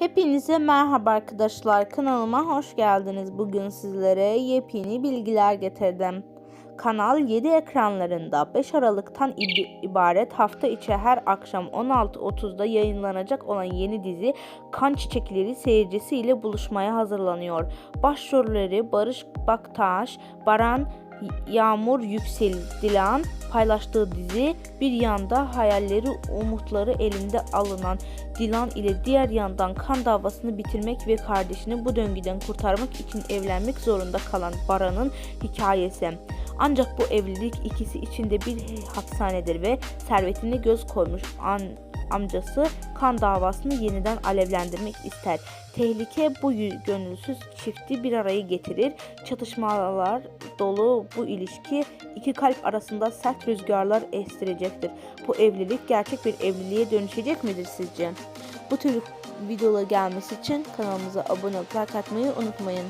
Hepinize merhaba arkadaşlar. Kanalıma hoş geldiniz. Bugün sizlere yepyeni bilgiler getirdim. Kanal 7 ekranlarında 5 Aralık'tan ib- ibaret hafta içi her akşam 16.30'da yayınlanacak olan yeni dizi Kan Çiçekleri seyircisiyle buluşmaya hazırlanıyor. Başrolleri Barış Baktaş, Baran Yağmur Yüksel Dilan paylaştığı dizi bir yanda hayalleri umutları elinde alınan Dilan ile diğer yandan kan davasını bitirmek ve kardeşini bu döngüden kurtarmak için evlenmek zorunda kalan Baran'ın hikayesi. Ancak bu evlilik ikisi için de bir hapishanedir ve servetine göz koymuş an amcası kan davasını yeniden alevlendirmek ister. Tehlike bu gönülsüz çifti bir araya getirir. Çatışmalar dolu bu ilişki iki kalp arasında sert rüzgarlar estirecektir. Bu evlilik gerçek bir evliliğe dönüşecek midir sizce? Bu tür videolar gelmesi için kanalımıza abone olup like atmayı unutmayın.